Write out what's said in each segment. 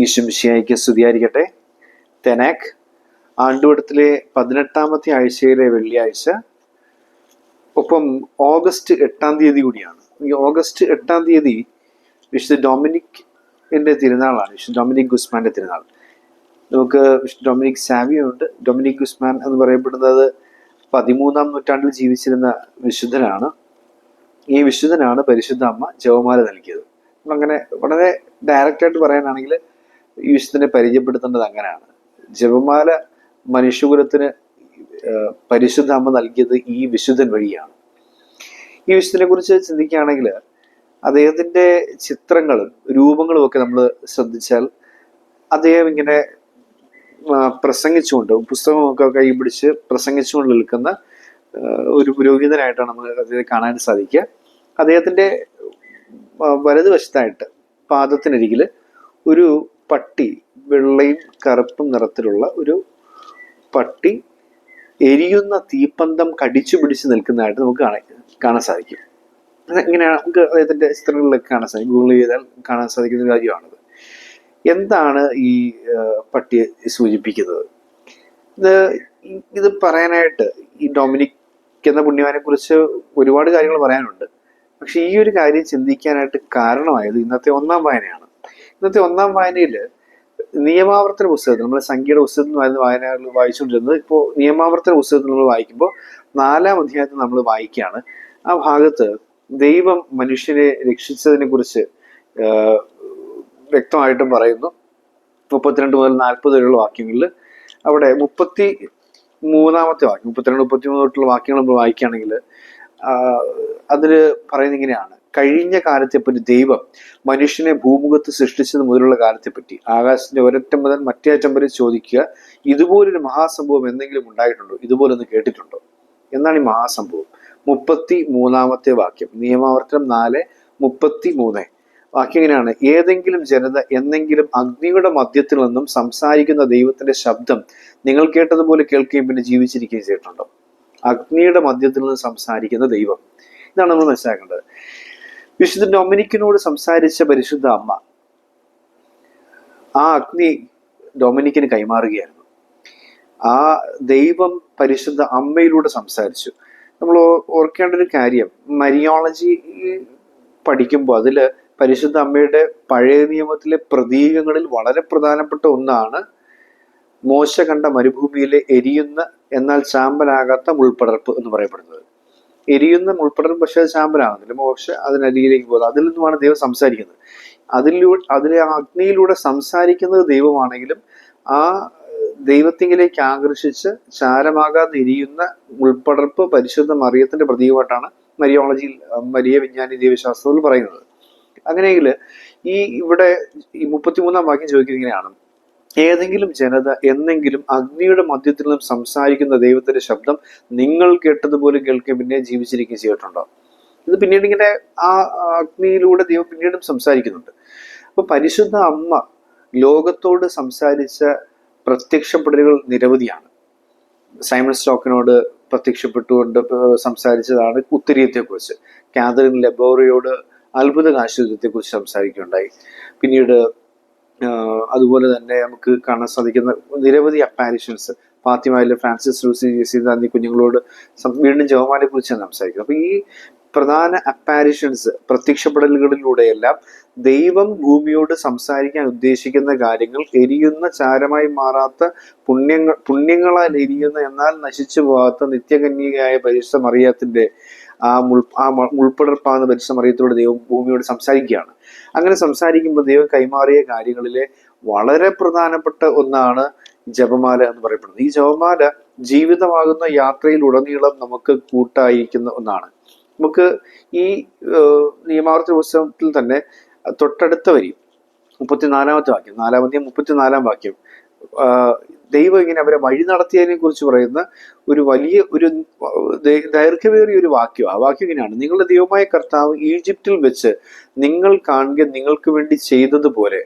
ഈശുമിശിയായിക്ക് സ്തുതിയായിരിക്കട്ടെ. തെനാക് ആണ്ടുവടത്തിലെ പതിനെട്ടാമത്തെ ആഴ്ചയിലെ വെള്ളിയാഴ്ച ഒപ്പം ഓഗസ്റ്റ് എട്ടാം തീയതി കൂടിയാണ്. ഈ ഓഗസ്റ്റ് എട്ടാം തീയതി വിശുദ്ധ ഡൊമിനിക് എന്റെ തിരുനാളാണ് വിശുദ്ധ ഡൊമിനിക് ഗുസ്മാന്റെ തിരുനാൾ. നമുക്ക് വിശുദ്ധ ഡൊമിനിക് സാവിയുണ്ട് ഡൊമിനിക് ഗുസ്മാൻ എന്ന് പറയപ്പെടുന്നത് പതിമൂന്നാം നൂറ്റാണ്ടിൽ ജീവിച്ചിരുന്ന വിശുദ്ധനാണ്. ഈ വിശുദ്ധനാണ് പരിശുദ്ധ അമ്മ ജവമാല നൽകിയത്. അങ്ങനെ വളരെ ഡയറക്റ്റായിട്ട് പറയാനാണെങ്കിൽ ഈ വിശുദ്ധനെ പരിചയപ്പെടുത്തേണ്ടത് അങ്ങനെയാണ്. ജപമാല മനുഷ്യകുലത്തിന് പരിശുദ്ധ അമ്മ നൽകിയത് ഈ വിശുദ്ധൻ വഴിയാണ്. ഈ വിശുദ്ധനെ കുറിച്ച് ചിന്തിക്കുകയാണെങ്കിൽ അദ്ദേഹത്തിന്റെ ചിത്രങ്ങളും രൂപങ്ങളും ഒക്കെ നമ്മൾ ശ്രദ്ധിച്ചാൽ അദ്ദേഹം ഇങ്ങനെ പ്രസംഗിച്ചുകൊണ്ട് പുസ്തകമൊക്കെ കൈ പിടിച്ച് പ്രസംഗിച്ചുകൊണ്ട് നിൽക്കുന്ന ഒരു പുരോഹിതനായിട്ടാണ് നമുക്ക് അദ്ദേഹത്തെ കാണാൻ സാധിക്കുക. അദ്ദേഹത്തിന്റെ ആ, വലതുവശത്തായിട്ട് പാദത്തിനരികിൽ ഒരു പട്ടി വെള്ളയും കറുപ്പും നിറത്തിലുള്ള ഒരു പട്ടി എരിയുന്ന തീപ്പന്തം കടിച്ചു പിടിച്ച് നിൽക്കുന്നതായിട്ട് നമുക്ക് കാണാൻ സാധിക്കും. ഇങ്ങനെയാണ് നമുക്ക് അദ്ദേഹത്തിന്റെ ചിത്രങ്ങളിലൊക്കെ കാണാൻ സാധിക്കും. ഗൂഗിൾ ചെയ്താൽ കാണാൻ സാധിക്കുന്ന ഒരു കാര്യമാണത്. എന്താണ് ഈ പട്ടിയെ സൂചിപ്പിക്കുന്നത്? ഇത് ഇത് പറയാനായിട്ട് ഈ ഡൊമിനിക് എന്ന പുണ്യവാനെ കുറിച്ച് ഒരുപാട് കാര്യങ്ങൾ പറയാനുണ്ട്. പക്ഷെ ഈ ഒരു കാര്യം ചിന്തിക്കാനായിട്ട് കാരണമായത് ഇന്നത്തെ ഒന്നാം വായനയാണ്. ഇന്നത്തെ ഒന്നാം വായനയിൽ നിയമാവർത്തന പുസ്തകത്തിൽ നമ്മൾ സംഖ്യയുടെ പുസ്തകത്തിൽ നിന്ന് വായനകൾ വായിച്ചുകൊണ്ടിരുന്നത് ഇപ്പോൾ നിയമാവർത്തന പുസ്തകത്തിൽ നമ്മൾ വായിക്കുമ്പോൾ നാലാം അധ്യായത്തിൽ നമ്മൾ വായിക്കുകയാണ്. ആ ഭാഗത്ത് ദൈവം മനുഷ്യനെ രക്ഷിച്ചതിനെ കുറിച്ച് വ്യക്തമായിട്ടും പറയുന്നു. മുപ്പത്തിരണ്ട് മുതൽ നാൽപ്പത് വരെയുള്ള വാക്യങ്ങളിൽ അവിടെ മുപ്പത്തി മൂന്നാമത്തെ വാക്യം മുപ്പത്തിരണ്ട് മുപ്പത്തി മൂന്ന് തൊട്ടുള്ള വാക്യങ്ങൾ നമ്മൾ വായിക്കുകയാണെങ്കിൽ അതിൽ പറയുന്നത് ഇങ്ങനെയാണ്. കഴിഞ്ഞ കാലത്തെപ്പറ്റി ദൈവം മനുഷ്യനെ ഭൂമുഖത്ത് സൃഷ്ടിച്ചത് മുതലുള്ള കാലത്തെപ്പറ്റി ആകാശത്തിന്റെ ഒരറ്റം മുതൽ മറ്റേ അറ്റം വരെ ചോദിക്കുക ഇതുപോലൊരു മഹാസംഭവം എന്തെങ്കിലും ഉണ്ടായിട്ടുണ്ടോ? ഇതുപോലൊന്ന് കേട്ടിട്ടുണ്ടോ? എന്നാണ് ഈ മഹാസംഭവം? മുപ്പത്തി മൂന്നാമത്തെ വാക്യം നിയമാവർത്തനം നാല് മുപ്പത്തി മൂന്ന് വാക്യം എങ്ങനെയാണ് ഏതെങ്കിലും ജനത എന്നെങ്കിലും അഗ്നിയുടെ മധ്യത്തിൽ നിന്നും സംസാരിക്കുന്ന ദൈവത്തിന്റെ ശബ്ദം നിങ്ങൾ കേട്ടതുപോലെ കേൾക്കുകയും പിന്നെ ജീവിച്ചിരിക്കുകയും ചെയ്തിട്ടുണ്ടോ? അഗ്നിയുടെ മധ്യത്തിൽ നിന്ന് സംസാരിക്കുന്ന ദൈവം. ഇതാണ് നമ്മൾ മനസ്സിലാക്കേണ്ടത്. വിശുദ്ധ ഡൊമിനിക്കിനോട് സംസാരിച്ച പരിശുദ്ധ അമ്മ. ആ അഗ്നി ഡൊമിനിക്കിന് കൈമാറുകയായിരുന്നു. ആ ദൈവം പരിശുദ്ധ അമ്മയിലൂടെ സംസാരിച്ചു. നമ്മൾ ഓർക്കേണ്ട ഒരു കാര്യം മരിയോളജി പഠിക്കുമ്പോൾ അതിൽ പരിശുദ്ധ അമ്മയുടെ പഴയ നിയമത്തിലെ പ്രതീകങ്ങളിൽ വളരെ പ്രധാനപ്പെട്ട ഒന്നാണ് മോശ കണ്ട മരുഭൂമിയിലെ എരിയുന്ന എന്നാൽ ചാമ്പലാകാത്ത മുൾപ്പടർപ്പ് എന്ന് പറയപ്പെടുന്നത്. എരിയുന്ന മുൾപ്പടർപ്പ് പക്ഷേ ശാമ്പനാകുന്നില്ല ചാമ്പലാകുന്നില്ല അതിനരിയിലേക്ക് പോകുന്നത് അതിൽ നിന്നുമാണ് ദൈവം സംസാരിക്കുന്നത്. അതിലൂടെ അതിലെ അഗ്നിയിലൂടെ സംസാരിക്കുന്നത് ദൈവമാണെങ്കിലും ആ ദൈവത്തിങ്കിലേക്ക് ആകർഷിച്ച് ചാരമാകാതെ എരിയുന്ന മുൾപ്പടർപ്പ് പരിശുദ്ധ മറിയത്തിന്റെ പ്രതീകമായിട്ടാണ് മരിയോളജിയിൽ മരിയ വിജ്ഞാനി ദൈവശാസ്ത്രത്തിൽ പറയുന്നത്. അങ്ങനെയെങ്കിൽ ഈ ഇവിടെ ഈ മുപ്പത്തിമൂന്നാം വാക്യം ചോദിക്കുന്നത് ഇങ്ങനെയാണ്. ഏതെങ്കിലും ജനത എന്നെങ്കിലും അഗ്നിയുടെ മധ്യത്തിൽ നിന്നും സംസാരിക്കുന്ന ദൈവത്തിന്റെ ശബ്ദം നിങ്ങൾ കേട്ടതുപോലെ കേൾക്കുക പിന്നെ ജീവിച്ചിരിക്കുകയും ചെയ്തിട്ടുണ്ടോ? ഇത് പിന്നീട് ഇങ്ങനെ ആ അഗ്നിയിലൂടെ ദൈവം പിന്നീടും സംസാരിക്കുന്നുണ്ട്. അപ്പൊ പരിശുദ്ധ അമ്മ ലോകത്തോട് സംസാരിച്ച പ്രത്യക്ഷപ്പെടലുകൾ നിരവധിയാണ്. സൈമൺ സ്റ്റോക്കിനോട് പ്രത്യക്ഷപ്പെട്ടുകൊണ്ട് സംസാരിച്ചതാണ് ഉത്തരീയത്തെക്കുറിച്ച്. കാതറിൻ ലബോറിയോട് അത്ഭുത ആശുപത്രിയെക്കുറിച്ച് സംസാരിക്കുകയുണ്ടായി. പിന്നീട് അതുപോലെ തന്നെ നമുക്ക് കാണാൻ സാധിക്കുന്ന നിരവധി അപ്പാരിഷൻസ് ഫാത്തിമയിലെ ഫ്രാൻസിസ് ലൂസി ജെസി എന്നീ കുഞ്ഞുങ്ങളോട് വീണ്ടും ജവമാനെ കുറിച്ചാണ് സംസാരിക്കുന്നത് അപ്പൊ ഈ പ്രധാന അപ്പാരിഷൻസ് പ്രത്യക്ഷപ്പെടലുകളിലൂടെയെല്ലാം ദൈവം ഭൂമിയോട് സംസാരിക്കാൻ ഉദ്ദേശിക്കുന്ന കാര്യങ്ങൾ എരിയുന്ന ചാരമായി മാറാത്ത പുണ്യങ്ങൾ പുണ്യങ്ങളാൽ എരിയുന്ന എന്നാൽ നശിച്ചു പോകാത്ത നിത്യകന്യകയായ പരിശുദ്ധ മറിയത്തിന്റെ ആ മുൾ ആ മുൾപ്പടർപ്പാകുന്ന പരിശുദ്ധ മറിയത്തോട് ദൈവം ഭൂമിയോട് സംസാരിക്കുകയാണ്. അങ്ങനെ സംസാരിക്കുമ്പോൾ ദൈവം കൈമാറിയ കാര്യങ്ങളിലെ വളരെ പ്രധാനപ്പെട്ട ഒന്നാണ് ജപമാല എന്ന് പറയപ്പെടുന്നത്. ഈ ജപമാല ജീവിതമാകുന്ന യാത്രയിൽ ഉടനീളം നമുക്ക് കൂട്ടായിരിക്കുന്ന ഒന്നാണ്. നമുക്ക് ഈ നിയമാർത്ഥ പുസ്തകത്തിൽ തന്നെ തൊട്ടടുത്ത വരി മുപ്പത്തിനാലാമത്തെ വാക്യം നാലാമത്തെ മുപ്പത്തിനാലാം വാക്യം ദൈവം ഇങ്ങനെ അവരെ വഴി നടത്തിയതിനെ കുറിച്ച് പറയുന്ന ഒരു വലിയ ഒരു ദൈർഘ്യമേറിയ ഒരു വാക്യം. ആ വാക്യം ഇങ്ങനെയാണ്. നിങ്ങളുടെ ദൈവമായ കർത്താവ് ഈജിപ്തിൽ വെച്ച് നിങ്ങൾ കാണുക നിങ്ങൾക്ക് വേണ്ടി ചെയ്തതുപോലെ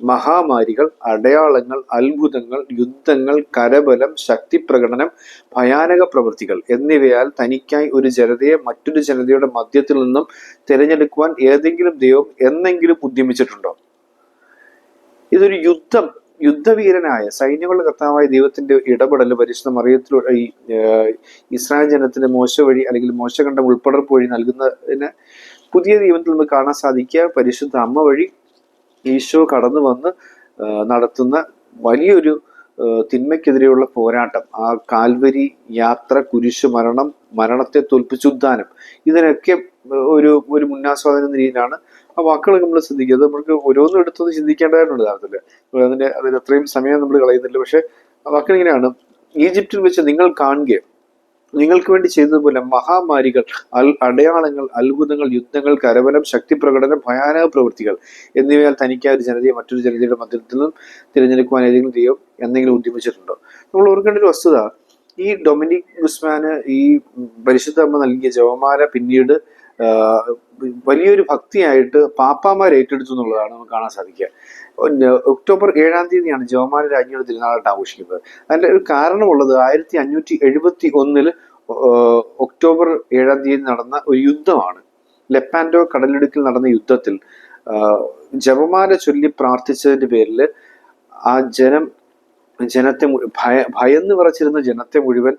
മഹാമാരികൾ അടയാളങ്ങൾ അത്ഭുതങ്ങൾ യുദ്ധങ്ങൾ കരബലം ശക്തി പ്രകടനം ഭയാനക പ്രവൃത്തികൾ എന്നിവയാൽ തനിക്കായി ഒരു ജനതയെ മറ്റൊരു ജനതയുടെ മധ്യത്തിൽ നിന്നും തിരഞ്ഞെടുക്കുവാൻ ഏതെങ്കിലും ദൈവം എന്നെങ്കിലും ഉദ്യമിച്ചിട്ടുണ്ടോ? ഇതൊരു യുദ്ധം. യുദ്ധവീരനായ സൈന്യങ്ങളുടെ കർത്താവായ ദൈവത്തിന്റെ ഇടപെടൽ പരിശുദ്ധ മറിയത്തിലൂടെ ഈ ഇസ്രായേൽ ജനത്തിന്റെ മോശ വഴി അല്ലെങ്കിൽ മോശകണ്ഠം ഉൾപ്പെടർപ്പ് വഴി നൽകുന്നതിന് പുതിയ ദൈവത്തിൽ നമുക്ക് കാണാൻ സാധിക്കുക. പരിശുദ്ധ അമ്മ വഴി ഈശോ കടന്നു വന്ന് നടത്തുന്ന വലിയൊരു തിന്മയ്ക്കെതിരെയുള്ള പോരാട്ടം ആ കാൽവരി യാത്ര കുരിശ് മരണം മരണത്തെ തോൽപ്പിച്ചുദ്ധാനം ഇതിനൊക്കെ ഒരു ഒരു മുന്നാസ്വാദനം രീതിയിലാണ് ആ വാക്കുകൾ നമ്മൾ അത് നമുക്ക് ഓരോന്നും എടുത്തൊന്ന് ചിന്തിക്കേണ്ടതായിട്ടുണ്ട് യഥാർത്ഥത്തിൽ അതിന്റെ അതിന് അത്രയും സമയം നമ്മൾ കളയുന്നില്ല. പക്ഷെ വാക്കുകൾ ഇങ്ങനെയാണ്. ഈജിപ്തിൽ വെച്ച് നിങ്ങൾ കാണുക നിങ്ങൾക്ക് വേണ്ടി ചെയ്തതുപോലെ മഹാമാരികൾ അൽ അടയാളങ്ങൾ അത്ഭുതങ്ങൾ യുദ്ധങ്ങൾ കരബലം ശക്തി പ്രകടനം ഭയാനക പ്രവൃത്തികൾ എന്നിവയാൽ തനിക്കായ ഒരു ജനതയെ മറ്റൊരു ജനതയുടെ മധ്യത്തിൽ നിന്നും തിരഞ്ഞെടുക്കുവാൻ ഏതെങ്കിലും ദൈവം എന്തെങ്കിലും ഉദ്യമിച്ചിട്ടുണ്ടോ? നമ്മൾ ഓർക്കേണ്ട ഒരു വസ്തുത ഈ ഡൊമിനിക് ഗുസ്മാന് ഈ പരിശുദ്ധ അമ്മ നൽകിയ ജവമാല പിന്നീട് വലിയൊരു ഭക്തിയായിട്ട് പാപ്പാമാർ ഏറ്റെടുത്തു എന്നുള്ളതാണ് നമുക്ക് കാണാൻ സാധിക്കുക. ഒക്ടോബർ ഏഴാം തീയതിയാണ് ജവമാന രാജ്ഞിയുടെ തിരുനാളായിട്ട് ആഘോഷിക്കുന്നത്. അതിന്റെ ഒരു കാരണമുള്ളത് ആയിരത്തി അഞ്ഞൂറ്റി എഴുപത്തി ഒന്നിൽ ഒക്ടോബർ ഏഴാം തീയതി നടന്ന ഒരു യുദ്ധമാണ്. ലെപ്പാൻഡോ കടലിടുക്കിൽ നടന്ന യുദ്ധത്തിൽ ജപമാല ചൊല്ലി പ്രാർത്ഥിച്ചതിന്റെ പേരിൽ ആ ജനം ജനത്തെ ഭയ ഭയന്ന് വിറച്ചിരുന്ന ജനത്തെ മുഴുവൻ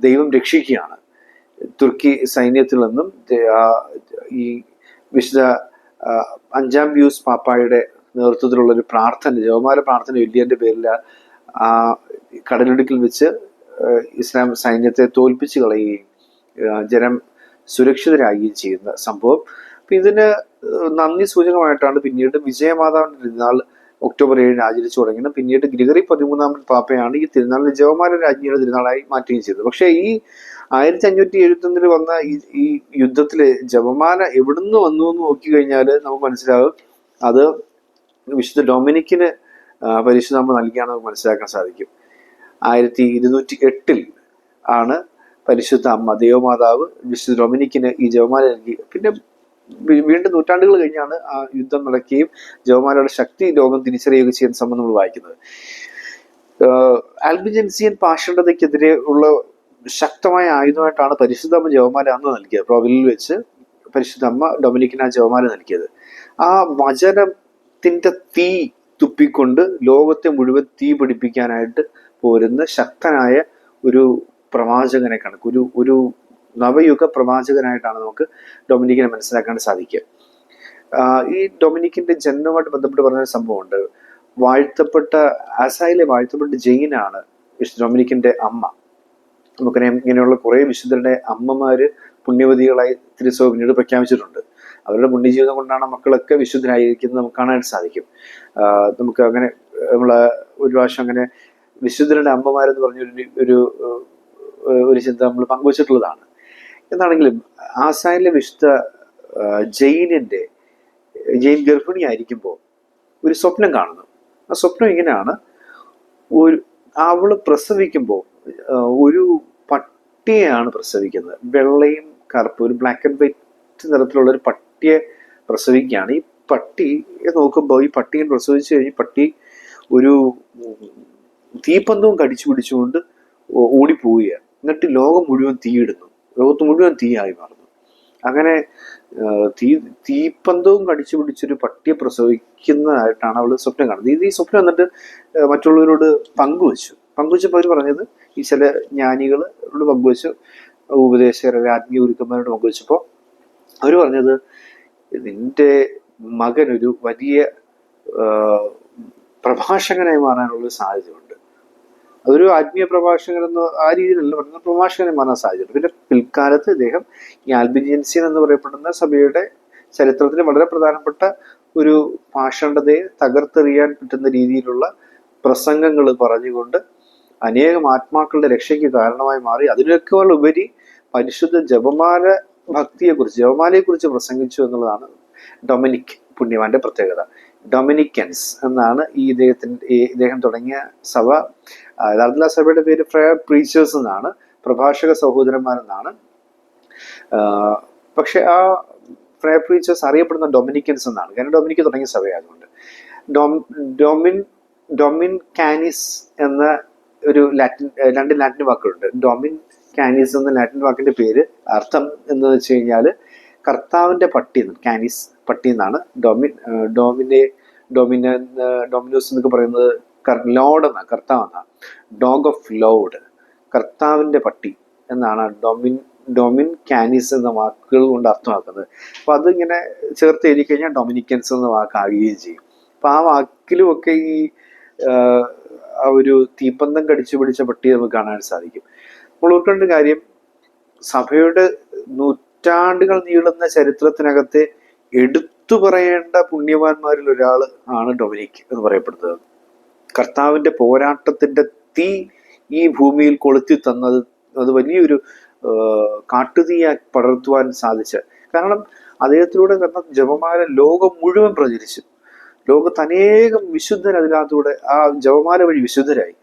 ദൈവം രക്ഷിക്കുകയാണ്. തുർക്കി സൈന്യത്തിൽ നിന്നും ഈ വിശുദ്ധ അഞ്ചാം യൂസ് പാപ്പായുടെ നേതൃത്വത്തിലുള്ള ഒരു പ്രാർത്ഥന ജവമാല പ്രാർത്ഥന വലിയന്റെ പേരിൽ കടലിടുക്കിൽ വെച്ച് ഇസ്ലാം സൈന്യത്തെ തോൽപ്പിച്ച് കളയുകയും ജനം സുരക്ഷിതരാകുകയും ചെയ്യുന്ന സംഭവം. അപ്പം ഇതിന് നന്ദി സൂചകമായിട്ടാണ് പിന്നീട് വിജയമാതാവിന്റെ തിരുനാൾ ഒക്ടോബർ ഏഴിന് ആചരിച്ചു തുടങ്ങിയത്. പിന്നീട് ഗ്രിഗറി പതിമൂന്നാമൻ പാപ്പയാണ് ഈ തിരുനാളിനെ ജവമാല രാജ്ഞിയുടെ തിരുനാളായി മാറ്റുകയും ചെയ്തത്. പക്ഷേ ഈ ആയിരത്തി അഞ്ഞൂറ്റി എഴുപത്തി ഒന്നിൽ വന്ന ഈ ഈ യുദ്ധത്തിൽ ജപമാല എവിടുന്ന് വന്നു എന്ന് നോക്കി കഴിഞ്ഞാൽ നമുക്ക് മനസ്സിലാകും. അത് വിശുദ്ധ ഡൊമിനിക്കിന് പരീക്ഷ പരിശുദ്ധ അമ്മ നൽകിയാണെന്ന് നമുക്ക് മനസ്സിലാക്കാൻ സാധിക്കും. ആയിരത്തി ഇരുന്നൂറ്റി എട്ടിൽ ആണ് പരിശുദ്ധ അമ്മ ദേവമാതാവ് വിശുദ്ധ ഡൊമിനിക്കിന് ഈ ജപമാല നൽകി. പിന്നെ വീണ്ടും നൂറ്റാണ്ടുകൾ കഴിഞ്ഞാണ് ആ യുദ്ധം നടക്കുകയും ജപമാലയുടെ ശക്തി ലോകം തിരിച്ചറിയുകയും ചെയ്യുന്ന സംബന്ധം നമ്മൾ വായിക്കുന്നത്. ആൽബിജൻസിയൻ പാഷണ്ഡതയ്ക്കെതിരെ ഉള്ള ശക്തമായ ആയുധമായിട്ടാണ് പരിശുദ്ധമ്മ ജപമാല അന്ന് നൽകിയത്. പ്രോവിലിൽ വെച്ച് പരിശുദ്ധമ്മ ഡൊമിനിക്കിന് ആ ജപമാല നൽകിയത്. ആ വചനത്തിന്റെ തീ തുപ്പിക്കൊണ്ട് ലോകത്തെ മുഴുവൻ തീ പിടിപ്പിക്കാനായിട്ട് പോരുന്ന ശക്തനായ ഒരു പ്രവാചകനെ കണക്ക് ഒരു ഒരു നവയുഗ പ്രവാചകനായിട്ടാണ് നമുക്ക് ഡൊമിനിക്കിനെ മനസ്സിലാക്കാൻ സാധിക്കുക. ഈ ഡൊമിനിക്കിന്റെ ജന്മവുമായിട്ട് ബന്ധപ്പെട്ട് പറഞ്ഞ ഒരു സംഭവമുണ്ട്. വാഴ്ത്തപ്പെട്ട അസായിലെ വാഴ്ത്തപ്പെട്ട ജെയിനാണ് വിശുദ്ധ ഡൊമിനിക്കിന്റെ അമ്മ. നമുക്കറിയാം ഇങ്ങനെയുള്ള കുറേ വിശുദ്ധരുടെ അമ്മമാര് പുണ്യവതികളായി തിരുസഭ പിന്നീട് പ്രഖ്യാപിച്ചിട്ടുണ്ട്. അവരുടെ പുണ്യജീവിതം കൊണ്ടാണ് മക്കളൊക്കെ വിശുദ്ധരായിരിക്കുന്നത് നമുക്ക് കാണാനായിട്ട് സാധിക്കും. നമുക്ക് അങ്ങനെ നമ്മൾ ഒരു പ്രാവശ്യം അങ്ങനെ വിശുദ്ധരുടെ അമ്മമാരെന്ന് പറഞ്ഞൊരു ഒരു ഒരു ചിന്ത നമ്മൾ പങ്കുവച്ചിട്ടുള്ളതാണ്. എന്താണെങ്കിലും ആസാനിലെ വിശുദ്ധ ജെയിനിന്റെ ജെയിൻ ഗർഭിണിയായിരിക്കുമ്പോൾ ഒരു സ്വപ്നം കാണുന്നു. ആ സ്വപ്നം ഇങ്ങനെയാണ്. ഒരു അവൾ പ്രസവിക്കുമ്പോൾ ഒരു പട്ടിയെയാണ് പ്രസവിക്കുന്നത്. വെള്ളയും കറുപ്പും ഒരു ബ്ലാക്ക് ആൻഡ് വൈറ്റ് നിറത്തിലുള്ള ഒരു പട്ടിയെ പ്രസവിക്കുകയാണ്. ഈ പട്ടിയെ നോക്കുമ്പോൾ ഈ പട്ടിയെ പ്രസവിച്ചു കഴിഞ്ഞ് പട്ടി ഒരു തീപ്പന്തവും കടിച്ചു പിടിച്ചുകൊണ്ട് ഓടിപ്പോവുകയാണ്. എന്നിട്ട് ലോകം മുഴുവൻ തീയിടുന്നു. ലോകത്ത് മുഴുവൻ തീയായി മാറുന്നു. അങ്ങനെ തീ തീപ്പന്തവും കടിച്ചു പിടിച്ചൊരു പട്ടിയെ പ്രസവിക്കുന്നതായിട്ടാണ് അവൾ സ്വപ്നം കാണുന്നത്. ഇത് ഈ സ്വപ്നം എന്നിട്ട് മറ്റുള്ളവരോട് പങ്കുവച്ചു. പങ്കുവച്ചപ്പോൾ അവർ പറഞ്ഞത് ഈ ചില ജ്ഞാനികളോട് പങ്കുവച്ചു ഉപദേശകരുടെ ആത്മീയ ഗുരുക്കന്മാരോട് പങ്കുവച്ചപ്പോൾ അവർ പറഞ്ഞത് നിന്റെ മകനൊരു വലിയ പ്രഭാഷകനായി മാറാനുള്ള സാധ്യതയുണ്ട്. അതൊരു ആത്മീയ പ്രഭാഷകൻ എന്ന് ആ രീതിയിലല്ല പറയുന്നത് പ്രഭാഷകനെ മാറാൻ സാധിച്ചു പിന്നെ പിൽക്കാലത്ത് ഇദ്ദേഹം ഈ ആൽബിജിയൻസിയൻ എന്ന് പറയപ്പെടുന്ന സഭയുടെ ചരിത്രത്തിന് വളരെ പ്രധാനപ്പെട്ട ഒരു പാഷണ്ഡതയെ തകർത്തെറിയാൻ പറ്റുന്ന രീതിയിലുള്ള പ്രസംഗങ്ങൾ പറഞ്ഞുകൊണ്ട് അനേകം ആത്മാക്കളുടെ രക്ഷയ്ക്ക് കാരണമായി മാറി. അതിനേക്കാൾ ഉപരി പരിശുദ്ധ ജപമാല ഭക്തിയെക്കുറിച്ച് ജപമാലയെക്കുറിച്ച് പ്രസംഗിച്ചു എന്നുള്ളതാണ് ഡൊമിനിക് പുണ്യവാന്റെ പ്രത്യേകത. ഡൊമിനിക്കൻസ് എന്നാണ് ഈ ഇദ്ദേഹത്തിന്റെ ഇദ്ദേഹം തുടങ്ങിയ സഭ. യഥാർത്ഥത്തിൽ ആ സഭയുടെ പേര് ഫ്രയർ പ്രീച്ചേഴ്സ് എന്നാണ് പ്രഭാഷക സഹോദരന്മാരെന്നാണ്. പക്ഷെ ആ ഫ്രയർ പ്രീച്ചേഴ്സ് അറിയപ്പെടുന്ന ഡൊമിനിക്കൻസ് എന്നാണ്. കാരണം ഡൊമിനിക്ക് തുടങ്ങിയ സഭയായതുകൊണ്ട്. ഡൊം ഡൊമിൻ ഡൊമിൻ കാനിസ് എന്ന ഒരു ലാറ്റിൻ രണ്ട് ലാറ്റിൻ വാക്കുകളുണ്ട്. ഡൊമിൻ കാനിസ് എന്ന ലാറ്റിൻ വാക്കിന്റെ പേര് അർത്ഥം എന്ന് വെച്ച് കഴിഞ്ഞാൽ കർത്താവിന്റെ പട്ടി എന്ന് കാനിസ് പട്ടി എന്നാണ്. ഡൊമി ഡൊമിനെ ഡൊമിന ഡൊമിനോസ് എന്നൊക്കെ പറയുന്നത് ലോഡ് എന്നാ കർത്താവ് ഡോഗ് ഓഫ് ലോഡ് കർത്താവിന്റെ പട്ടി എന്നാണ് ഡൊമിൻ ഡൊമിൻ കാനിസ് എന്ന വാക്കുകൾ കൊണ്ട് അർത്ഥമാക്കുന്നത്. അപ്പോൾ അതിങ്ങനെ ചേർത്ത് എഴുതി കഴിഞ്ഞാൽ ഡൊമിനിക്കൻസ് എന്ന വാക്കാകുകയും ചെയ്യും. അപ്പോൾ ആ വാക്കിലുമൊക്കെ ഈ ഒരു തീപ്പന്തം കടിച്ചു പിടിച്ച പട്ടി നമുക്ക് കാണാൻ സാധിക്കും. അപ്പോൾ ഓർക്കേണ്ട കാര്യം സഭയുടെ നൂറ്റാണ്ടുകൾ നീളുന്ന ചരിത്രത്തിനകത്തെ എടുത്തു പറയേണ്ട പുണ്യവാന്മാരിൽ ഒരാൾ ആണ് ഡൊമിനിക് എന്ന് പറയപ്പെടുന്നത്. കർത്താവിന്റെ പോരാട്ടത്തിന്റെ തീ ഈ ഭൂമിയിൽ കൊളുത്തി തന്നത് അത് വലിയൊരു കാട്ടുതീയായി പടർത്തുവാൻ സാധിച്ച. കാരണം അദ്ദേഹത്തിലൂടെ കാരണം ജപമാല ലോകം മുഴുവൻ പ്രചരിച്ചു. ലോകത്ത് അനേകം വിശുദ്ധർ അതിനകത്തൂടെ ആ ജപമാല വഴി വിശുദ്ധരായി.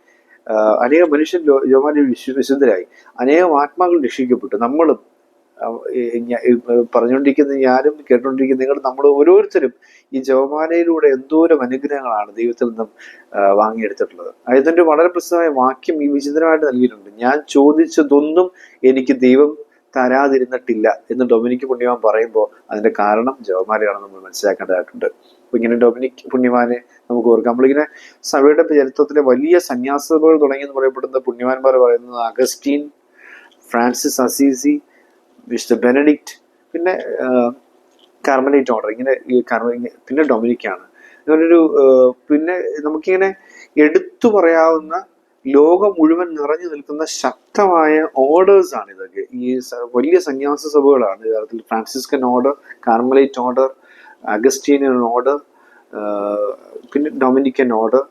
അനേകം മനുഷ്യൻ ജപമാല വിശുദ്ധരായി. അനേകം ആത്മാക്കൾ രക്ഷിക്കപ്പെട്ടു. നമ്മളും പറഞ്ഞുകൊണ്ടിരിക്കുന്ന ഞാനും കേട്ടുകൊണ്ടിരിക്കുന്ന നിങ്ങൾ നമ്മൾ ഓരോരുത്തരും ഈ ജവമാലയിലൂടെ എന്തോരം അനുഗ്രഹങ്ങളാണ് ദൈവത്തിൽ നിന്നും വാങ്ങിയെടുത്തിട്ടുള്ളത്. അതിന്റെ വളരെ പ്രസിദ്ധമായ വാക്യം ഈ വിചിത്രമായിട്ട് നൽകിയിട്ടുണ്ട്. ഞാൻ ചോദിച്ചതൊന്നും എനിക്ക് ദൈവം തരാതിരുന്നിട്ടില്ല എന്ന് ഡൊമിനിക് പുണ്യവാൻ പറയുമ്പോൾ അതിന്റെ കാരണം ജവമാലയാണെന്ന് നമ്മൾ മനസ്സിലാക്കേണ്ടതായിട്ടുണ്ട്. അപ്പൊ ഇങ്ങനെ ഡൊമിനിക് പുണ്യവാനെ നമുക്ക് ഓർക്കാം. നമ്മളിങ്ങനെ സഭയുടെ ചരിത്രത്തിലെ വലിയ സന്യാസകൾ തുടങ്ങിയെന്ന് പറയപ്പെടുന്ന പുണ്യവാന്മാർ പറയുന്നത് അഗസ്റ്റീൻ ഫ്രാൻസിസ് അസീസി വിശുദ്ധ ബെനഡിക്റ്റ് പിന്നെ കാർമലൈറ്റ് ഓർഡർ ഇങ്ങനെ ഈ കാർമ പിന്നെ ഡൊമിനിക്കാണ്. അങ്ങനൊരു ആഹ്, പിന്നെ നമുക്കിങ്ങനെ എടുത്തു പറയാവുന്ന ലോകം മുഴുവൻ നിറഞ്ഞു നിൽക്കുന്ന ശക്തമായ ഓർഡേഴ്സ് ആണ് ഇതൊക്കെ. ഈ വലിയ സന്യാസ സഭകളാണ് യഥാർത്ഥത്തിൽ Franciscan order Carmelite order Augustinian order പിന്നെ ഡൊമിനിക്കൻ ഓർഡർ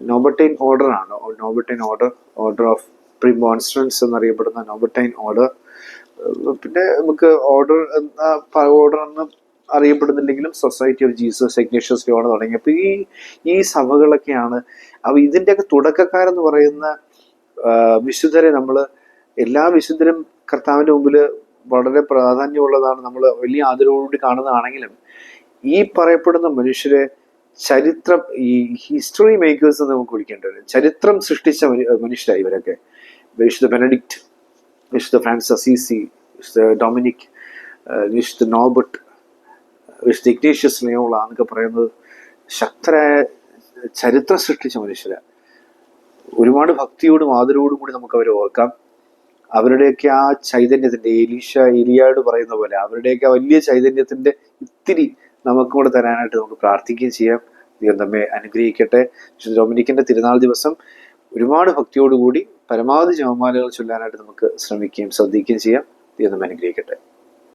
നോബർട്ടൈൻ ഓർഡർ ആണ്. Norbertine order order of Premonstratensians എന്നറിയപ്പെടുന്ന നോബർട്ടൈൻ ഓർഡർ പിന്നെ നമുക്ക് ഓർഡർ എന്ന ഓർഡർ എന്ന് അറിയപ്പെടുന്നില്ലെങ്കിലും സൊസൈറ്റി ഓഫ് ജീസസ് ഇഗ്നേഷ്യസ് ലോൺ തുടങ്ങി. അപ്പൊ ഈ ഈ സഭകളൊക്കെയാണ്. അപ്പൊ ഇതിന്റെയൊക്കെ തുടക്കക്കാരെന്ന് പറയുന്ന വിശുദ്ധരെ നമ്മൾ എല്ലാ വിശുദ്ധരും കർത്താവിന്റെ മുമ്പിൽ വളരെ പ്രാധാന്യമുള്ളതാണ്. നമ്മൾ വലിയ ആദരവോടുകൂടി കാണുന്നതാണെങ്കിലും ഈ പറയപ്പെടുന്ന മനുഷ്യരെ ചരിത്രം ഈ ഹിസ്റ്ററി മേക്കേഴ്സ് എന്ന് നമുക്ക് വിളിക്കേണ്ടി വരും. ചരിത്രം സൃഷ്ടിച്ച മനു- മനുഷ്യരായി ഇവരൊക്കെ. വിശുദ്ധ ബെനഡിക്റ്റ് വിശുദ്ധ ഫ്രാൻസിസ് അസീസി വിശുദ്ധ ഡൊമിനിക് വിശുദ്ധ നോബർട്ട് വിശുദ്ധ ഇഗ്നേഷ്യസ് ലിയോള എന്നൊക്കെ പറയുന്നത് ശക്തരായ ചരിത്രം സൃഷ്ടിച്ച മനുഷ്യരാണ് ഒരുപാട് ഭക്തിയോടും ആദരവോടും കൂടി നമുക്ക് അവരെ ഓർക്കാം. അവരുടെയൊക്കെ ആ ചൈതന്യത്തിന്റെ എലീഷ എലിയാട് പറയുന്ന പോലെ അവരുടെയൊക്കെ വലിയ ചൈതന്യത്തിന്റെ ഇത്തിരി നമുക്കും കൂടെ തരാനായിട്ട് നമുക്ക് പ്രാർത്ഥിക്കുകയും ചെയ്യാം. ദൈവം നമ്മെ അനുഗ്രഹിക്കട്ടെ. ഡൊമിനിക്കിന്റെ തിരുനാൾ ദിവസം ഒരുപാട് ഭക്തിയോടുകൂടി പരമാവധി ജപമാലകൾ ചൊല്ലാനായിട്ട് നമുക്ക് ശ്രമിക്കുകയും ശ്രദ്ധിക്കുകയും ചെയ്യാം. ദൈവം അനുഗ്രഹിക്കട്ടെ.